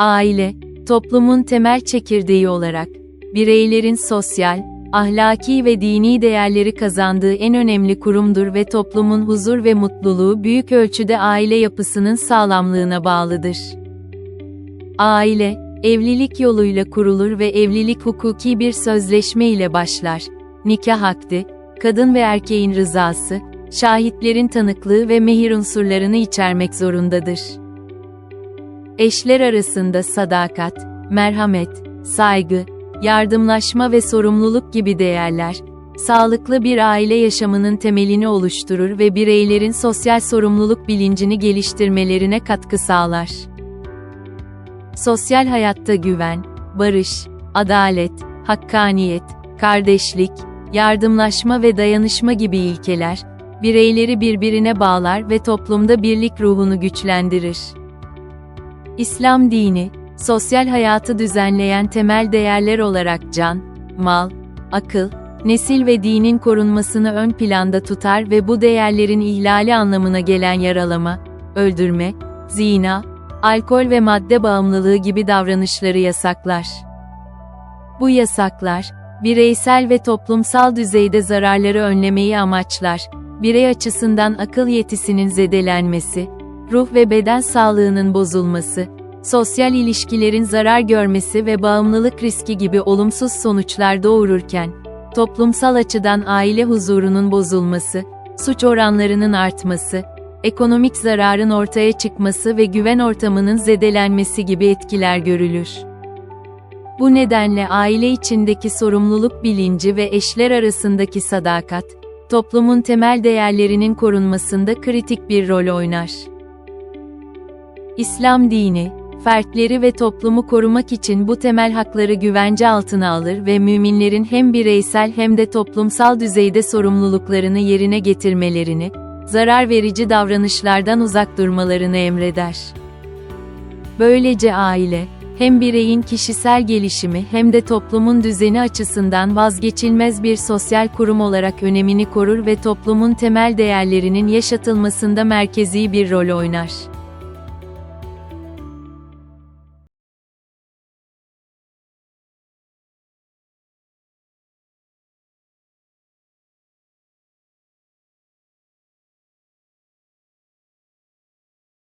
Aile, toplumun temel çekirdeği olarak, bireylerin sosyal, ahlaki ve dini değerleri kazandığı en önemli kurumdur ve toplumun huzur ve mutluluğu büyük ölçüde aile yapısının sağlamlığına bağlıdır. Aile, evlilik yoluyla kurulur ve evlilik hukuki bir sözleşme ile başlar. Nikah akdi, kadın ve erkeğin rızası, şahitlerin tanıklığı ve mehir unsurlarını içermek zorundadır. Eşler arasında sadakat, merhamet, saygı, yardımlaşma ve sorumluluk gibi değerler, sağlıklı bir aile yaşamının temelini oluşturur ve bireylerin sosyal sorumluluk bilincini geliştirmelerine katkı sağlar. Sosyal hayatta güven, barış, adalet, hakkaniyet, kardeşlik, yardımlaşma ve dayanışma gibi ilkeler, bireyleri birbirine bağlar ve toplumda birlik ruhunu güçlendirir. İslam dini, sosyal hayatı düzenleyen temel değerler olarak can, mal, akıl, nesil ve dinin korunmasını ön planda tutar ve bu değerlerin ihlali anlamına gelen yaralama, öldürme, zina, alkol ve madde bağımlılığı gibi davranışları yasaklar. Bu yasaklar, bireysel ve toplumsal düzeyde zararları önlemeyi amaçlar, birey açısından akıl yetisinin zedelenmesi, ruh ve beden sağlığının bozulması, sosyal ilişkilerin zarar görmesi ve bağımlılık riski gibi olumsuz sonuçlar doğururken, toplumsal açıdan aile huzurunun bozulması, suç oranlarının artması, ekonomik zararın ortaya çıkması ve güven ortamının zedelenmesi gibi etkiler görülür. Bu nedenle aile içindeki sorumluluk bilinci ve eşler arasındaki sadakat, toplumun temel değerlerinin korunmasında kritik bir rol oynar. İslam dini, fertleri ve toplumu korumak için bu temel hakları güvence altına alır ve müminlerin hem bireysel hem de toplumsal düzeyde sorumluluklarını yerine getirmelerini, zarar verici davranışlardan uzak durmalarını emreder. Böylece aile, hem bireyin kişisel gelişimi hem de toplumun düzeni açısından vazgeçilmez bir sosyal kurum olarak önemini korur ve toplumun temel değerlerinin yaşatılmasında merkezi bir rol oynar.